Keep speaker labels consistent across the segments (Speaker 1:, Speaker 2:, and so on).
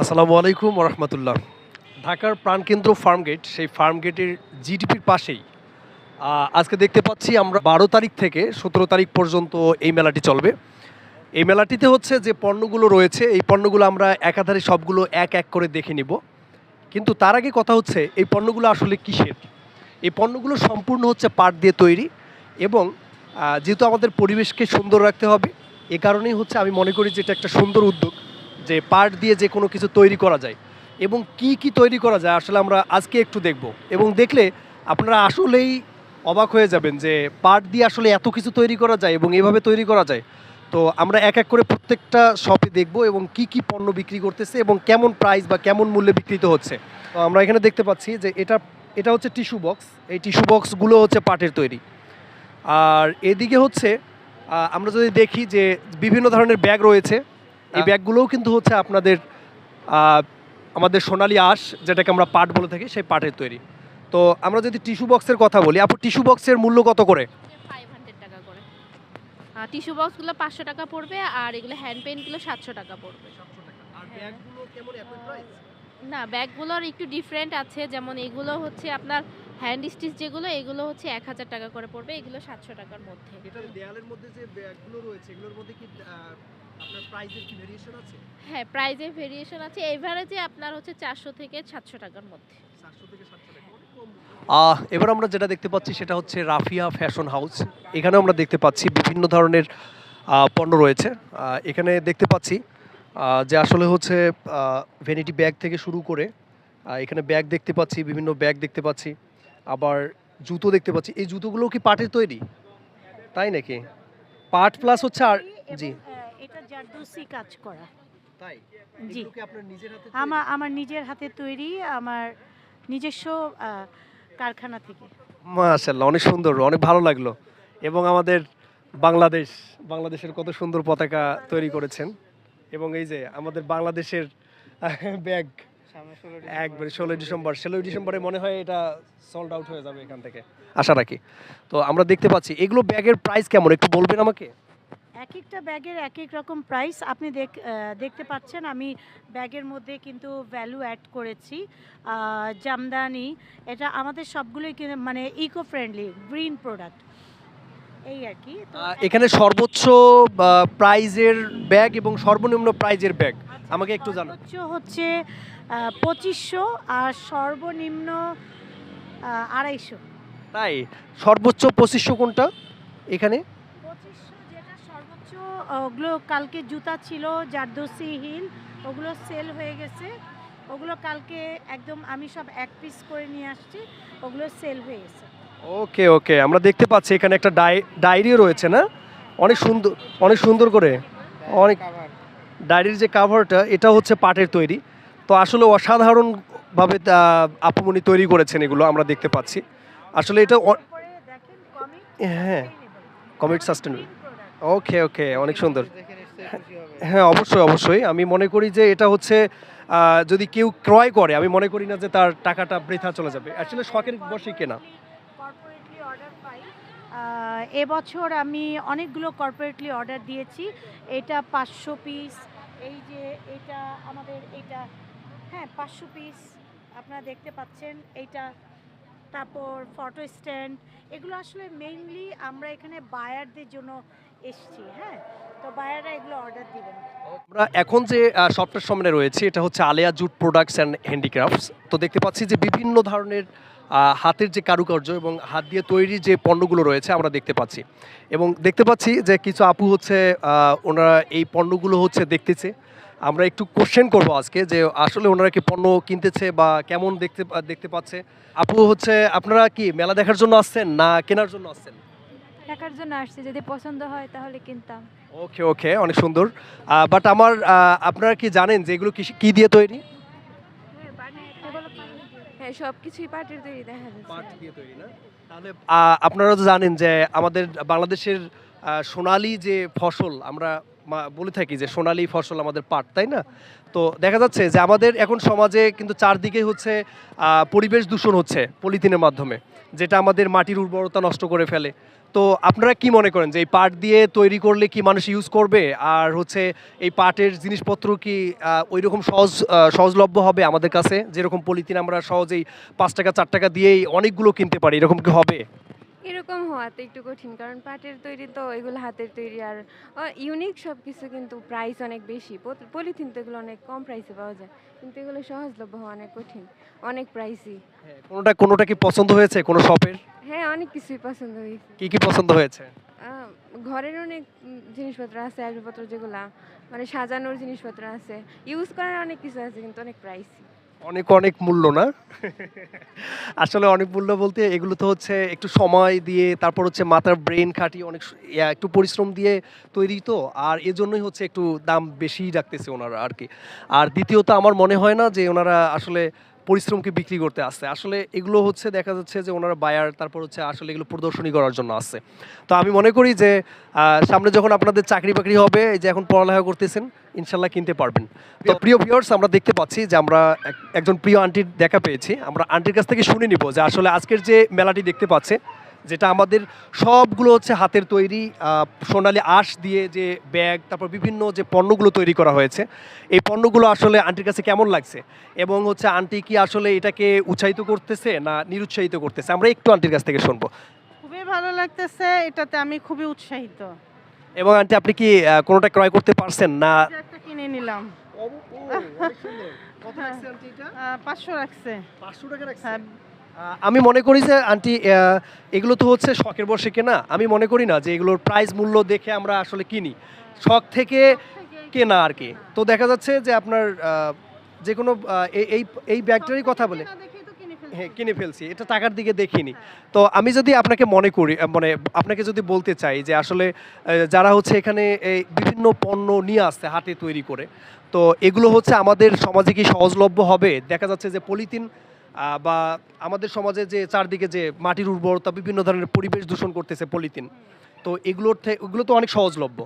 Speaker 1: আসসালামু আলাইকুম রহমতুল্লাহ ঢাকার প্রাণকেন্দ্র ফার্মগেট, সেই ফার্মগেটের জিডিপির পাশেই আজকে দেখতে পাচ্ছি আমরা বারো তারিখ থেকে সতেরো তারিখ পর্যন্ত এই মেলাটি চলবে। এই মেলাটিতে হচ্ছে যে পণ্যগুলো রয়েছে, এই পণ্যগুলো আমরা একাধারে সবগুলো এক এক করে দেখে নিব। কিন্তু তার আগে কথা হচ্ছে, এই পণ্যগুলো আসলে কিসের? এই পণ্যগুলো সম্পূর্ণ হচ্ছে পাট দিয়ে তৈরি এবং যেহেতু আমাদের পরিবেশকে সুন্দর রাখতে হবে, এ কারণেই হচ্ছে আমি মনে করি যে এটা একটা সুন্দর উদ্যোগ। যে পাট দিয়ে যে কোনো কিছু তৈরি করা যায় এবং কি কি তৈরি করা যায় আসলে আমরা আজকে একটু দেখব এবং দেখলে আপনারা আসলেই অবাক হয়ে যাবেন যে পাট দিয়ে আসলে এত কিছু তৈরি করা যায় এবং এভাবে তৈরি করা যায়। তো আমরা এক এক করে প্রত্যেকটা শপে দেখব এবং কি কি পণ্য বিক্রি করতেছে এবং কেমন প্রাইস বা কেমন মূল্যে বিক্রিত হচ্ছে। তো আমরা এখানে দেখতে পাচ্ছি যে এটা এটা হচ্ছে টিস্যু বক্স এই টিস্যু বক্সগুলো হচ্ছে পাটের তৈরি। আর এদিকে হচ্ছে আমরা যদি দেখি যে বিভিন্ন ধরনের ব্যাগ রয়েছে। এই। ব্যাগগুলোও কিন্তু হচ্ছে আপনাদের আমাদের সোনালী আঁশ যেটাকে আমরা পাট বলে থাকি সেই পাটের তৈরি। তো আমরা যদি টিস্যু বক্সের কথা বলি আপু টিস্যু বক্সের মূল্য কত করে?
Speaker 2: ফাইভ হান্ড্রেড টাকা করে। টিস্যু বক্সগুলো পাঁচশো টাকা পড়বে আর এগুলো হ্যান্ড পেনগুলো সাতশো টাকা পড়বে। না ব্যাগগুলোর একটু ডিফারেন্ট আছে যেমন এগুলো হচ্ছে আপনার হ্যান্ড স্টিচ যেগুলো এগুলো হচ্ছে এক হাজার টাকা করে পড়বে এগুলো সাতশো টাকার মধ্যে।
Speaker 1: এটার দেয়ালের মধ্যে যে ব্যাগগুলো রয়েছে এগুলোর মধ্যে কি আপনার প্রাইসের কি ভেরিয়েশন আছে?
Speaker 2: হ্যাঁ প্রাইজে ভেরিয়েশন আছে। এভারেজে আপনার হচ্ছে চারশো থেকে সাতশো টাকার মধ্যে।
Speaker 1: আহ, এবার আমরা যেটা দেখতে পাচ্ছি সেটা হচ্ছে রাফিয়া ফ্যাশন হাউস। এখানেও আমরা দেখতে পাচ্ছি বিভিন্ন ধরনের পণ্য রয়েছে। এখানে দেখতে পাচ্ছি যে আসলে হচ্ছে ভ্যানিটি ব্যাগ থেকে শুরু করে এখানে ব্যাগ দেখতে পাচ্ছি বিভিন্ন ব্যাগ দেখতে পাচ্ছি। আবার জুতো দেখতে পাচ্ছি। এই জুতোগুলো কি পাটের তৈরি? তাই নাকি? পাট প্লাস হচ্ছে আর জি।
Speaker 3: এটা জারদৌসি কাজ করা।
Speaker 1: তাই?
Speaker 3: জি।
Speaker 1: কি আপনার নিজের হাতে
Speaker 3: আমার আমার নিজের হাতে তৈরি আমার নিজস্ব কারখানা থেকে।
Speaker 1: মাশাল্লাহ অনেক সুন্দর অনেক ভালো লাগল। এবং আমাদের বাংলাদেশ বাংলাদেশের কত সুন্দর পতাকা তৈরি করেছেন। এবং এই যে আমাদের বাংলাদেশের ব্যাগ। একবারে ষোলোই ডিসেম্বর। ষোলোই ডিসেম্বরে মনে হয় এটা সোল্ড আউট হয়ে যাবে এখান থেকে আশা রাখি। তো আমরা দেখতে পাচ্ছি এগুলো ব্যাগের প্রাইস কেমন? একটু বলবেন আমাকে?
Speaker 3: এক একটা ব্যাগের এক এক রকম প্রাইস আপনি দেখ দেখতে পাচ্ছেন আমি ব্যাগের মধ্যে কিন্তু ভ্যালু অ্যাড করেছি। জামদানি এটা আমাদের সবগুলোই কিন্তু মানে ইকো ফ্রেন্ডলি গ্রিন প্রোডাক্ট এই আর কি
Speaker 1: এখানে সর্বোচ্চ প্রাইজের ব্যাগ এবং সর্বনিম্ন প্রাইজের ব্যাগ
Speaker 3: আচ্ছা,
Speaker 1: আমাকে একটু জানান।
Speaker 3: সর্বোচ্চ হচ্ছে পঁচিশশো আর সর্বনিম্ন আড়াইশো।
Speaker 1: তাই? সর্বোচ্চ পঁচিশশো কোনটা এখানে?
Speaker 3: পঁচিশশো যেটা সর্বোচ্চ ওগুলো কালকে জুতা ছিল জারদোসি হিল ওগুলো সেল হয়ে গেছে। ওগুলো কালকে একদম আমি সব এক পিস করে নিয়ে আসছি ওগুলো সেল হয়ে গেছে।
Speaker 1: ওকে ওকে। আমরা দেখতে পাচ্ছি এখানে একটা ডাই ডায়েরিও রয়েছে না? অনেক সুন্দর অনেক সুন্দর করে। অনেক ডায়েরির যে কাভারটা এটা হচ্ছে পাটের তৈরি। তো আসলে অসাধারণভাবে আপুমনি তৈরি করেছেন এগুলো, আমরা দেখতে পাচ্ছি। আসলে এটা হ্যাঁ কমিট সাস্টেনেবল ওকে ওকে অনেক সুন্দর। হ্যাঁ অবশ্যই অবশ্যই। আমি মনে করি যে এটা হচ্ছে যদি কেউ ক্রয় করে, আমি মনে করি না যে তার টাকাটা বৃথা চলে যাবে। আসলে শখের বসে কেনা।
Speaker 3: এবছর আমি অনেকগুলো কর্পোরেটলি অর্ডার দিয়েছি। এটা পাঁচশো পিস এই যে এটা আমাদের এটা হ্যাঁ পাঁচশো পিস আপনারা দেখতে পাচ্ছেন। এইটা তারপর ফটো স্ট্যান্ড এগুলো আসলে মেইনলি আমরা এখানে বায়ারদের জন্য এসছি হ্যাঁ? তো বায়াররা এগুলো অর্ডার দিবেন।
Speaker 1: আমরা এখন যে সফটওয়্যার সামনে রয়েছে, এটা হচ্ছে Aleya jute products and handicrafts তো দেখতে পাচ্ছি যে বিভিন্ন ধরনের হাতের যে কারুকার্য এবং হাত দিয়ে তৈরি যে পণ্যগুলো রয়েছে আমরা দেখতে পাচ্ছি। এবং দেখতে পাচ্ছি যে কিছু আপু হচ্ছে ওনারা এই পণ্যগুলো হচ্ছে দেখতেছে। আমরা একটু কোশ্চেন করব আজকে যে আসলে ওনারা কি পণ্য কিনতেছে বা কেমন দেখতে দেখতে পাচ্ছে। আপু হচ্ছে আপনারা কি মেলা দেখার জন্য আসছেন না কেনার জন্য আসছেন?
Speaker 4: টাকার জন্য আসছে যদি পছন্দ হয় তাহলে কিনতাম।
Speaker 1: ওকে ওকে অনেক সুন্দর। বাট আমার আপনারা কি জানেন যে এগুলো কি কি দিয়ে তৈরি?
Speaker 4: হ্যাঁ সব পাটের তৈরি দেখা
Speaker 1: পাট দিয়ে তৈরি না? তাহলে আপনারা তো জানেন যে আমাদের বাংলাদেশের সোনালি সোনালী যে ফসল আমরা বলে থাকি যে সোনালি ফসল আমাদের পাট তাই না? তো দেখা যাচ্ছে যে আমাদের এখন সমাজে কিন্তু চারদিকে হচ্ছে আহ, পরিবেশ দূষণ হচ্ছে পলিথিনের মাধ্যমে যেটা আমাদের মাটির উর্বরতা নষ্ট করে ফেলে। তো আপনারা কি মনে করেন যে এই পাট দিয়ে তৈরি করলে কি মানুষ ইউজ করবে? আর হচ্ছে এই পাটের জিনিসপত্র কি ওই রকম সহজ সহজলভ্য হবে আমাদের কাছে? যেরকম পলিথিন আমরা সহজেই পাঁচ টাকা, চার টাকা দিয়েই অনেকগুলো কিনতে পারি, এরকম কি হবে?
Speaker 5: এরকম হওয়াতে একটু কঠিন কারণ পাটের তৈরি তো এগুলো হাতের তৈরি আর ইউনিক সব কিছু কিন্তু প্রাইস অনেক বেশি। পলিথিন তো এগুলো অনেক কম প্রাইসে পাওয়া যায় কিন্তু এগুলো সহজলভ্য হওয়া অনেক কঠিন অনেক প্রাইসই
Speaker 1: কোনোটা কোনোটা কি পছন্দ হয়েছে কোনো শপের
Speaker 5: হ্যাঁ অনেক কিছুই পছন্দ হয়েছে।
Speaker 1: কি কি পছন্দ হয়েছে?
Speaker 5: ঘরের অনেক জিনিসপত্র আছে আসবাবপত্র যেগুলা মানে সাজানোর জিনিসপত্র আছে ইউজ করার অনেক কিছু আছে কিন্তু অনেক প্রাইসই
Speaker 1: অনেক অনেক মূল্য না? আসলে অনেক মূল্য বলতে এগুলো তো হচ্ছে একটু সময় দিয়ে, তারপর হচ্ছে মাথার ব্রেন খাটিয়ে অনেক একটু পরিশ্রম দিয়ে তৈরি তো, আর এজন্যই হচ্ছে একটু দাম বেশি রাখতেছে ওনারা আর কি। আর দ্বিতীয়ত আমার মনে হয় না যে ওনারা আসলে পরিশ্রমকে বিক্রি করতে আসছে। আসলে এগুলো হচ্ছে দেখা যাচ্ছে যে ওনারা বায়ার তারপর হচ্ছে আসলে এগুলো প্রদর্শনী করার জন্য আসছে। তো আমি মনে করি যে সামনে যখন আপনাদের চাকরি বাকরি হবে, এই যে এখন পড়ালেখা করতেছেন, ইনশাল্লাহ কিনতে পারবেন। তো প্রিয় ভিউয়ার্স আমরা দেখতে পাচ্ছি যে আমরা একজন প্রিয় আন্টির দেখা পেয়েছি। আমরা আন্টির কাছ থেকে শুনে নিব যে আসলে আজকের যে মেলাটি দেখতে পাচ্ছে যেটা আমাদের সবগুলো হচ্ছে হাতের তৈরি সোনালি আঁশ দিয়ে যে ব্যাগ তারপর বিভিন্ন যে পণ্যগুলো তৈরি করা হয়েছে। এই পণ্যগুলো আসলে আন্টির কাছে কেমন লাগছে? এবং হচ্ছে আন্টি কি আসলে এটাকে উৎসাহিত করতেছে না নিরুৎসাহিত করতেছে? আমরা একটু আন্টির কাছ থেকে শুনব।
Speaker 6: খুবই ভালো লাগতেছে এটাতে আমি খুবই উৎসাহিত।
Speaker 1: এবং আন্টি আপনি কি কোনোটা ক্রয় করতে পারছেন না?
Speaker 6: একটা কিনে নিলাম। আহ, পাঁচশো রাখছে। হ্যাঁ।
Speaker 1: আমি মনে করি যে আন্টি এগুলো তো হচ্ছে শখের বসে কেনা। আমি মনে করি না যে এগুলোর প্রাইস মূল্য দেখে আমরা আসলে কিনি। শখ থেকে কেনা আর কি। তো দেখা যাচ্ছে যে আপনার যে কোনো এই- এই ব্যাগটারই কথা বলে। হ্যাঁ কিনে ফেলছি। এটা টাকার দিকে দেখিনি। তো আমি যদি আপনাকে মনে করি মানে আপনাকে যদি বলতে চাই যে আসলে যারা হচ্ছে এখানে এই বিভিন্ন পণ্য নিয়ে আসছে হাতে তৈরি করে তো এগুলো হচ্ছে আমাদের সমাজে কি সহজলভ্য হবে? দেখা যাচ্ছে যে পলিথিন বা আমাদের সমাজে যে চারদিকে যে মাটির উর্বরতা বিভিন্ন ধরনের পরিবেশ দূষণ করতেছে পলিথিন তো এগুলোর থেকে এগুলো তো অনেক সহজলভ্য।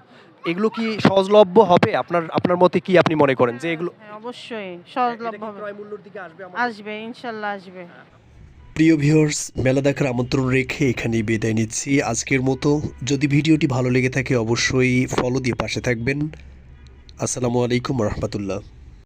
Speaker 1: এগুলো কি সহজলভ্য হবে? আপনার আপনার মতে কি আপনি মনে করেন যে এগুলো
Speaker 6: হ্যাঁ, অবশ্যই সহজলভ্য হবে।
Speaker 1: ক্রয় মূল্যের দিকে আসবে
Speaker 6: আসবে ইনশাল্লাহ আসবে।
Speaker 1: প্রিয় ভিউয়ার্স মেলা দেখার আমন্ত্রণ রেখে এখানেই বিদায় নিচ্ছি। আজকের মতো যদি ভিডিওটি ভালো লেগে থাকে অবশ্যই ফলো দিয়ে পাশে থাকবেন। আসসালামু আলাইকুম রহমতুল্লাহ।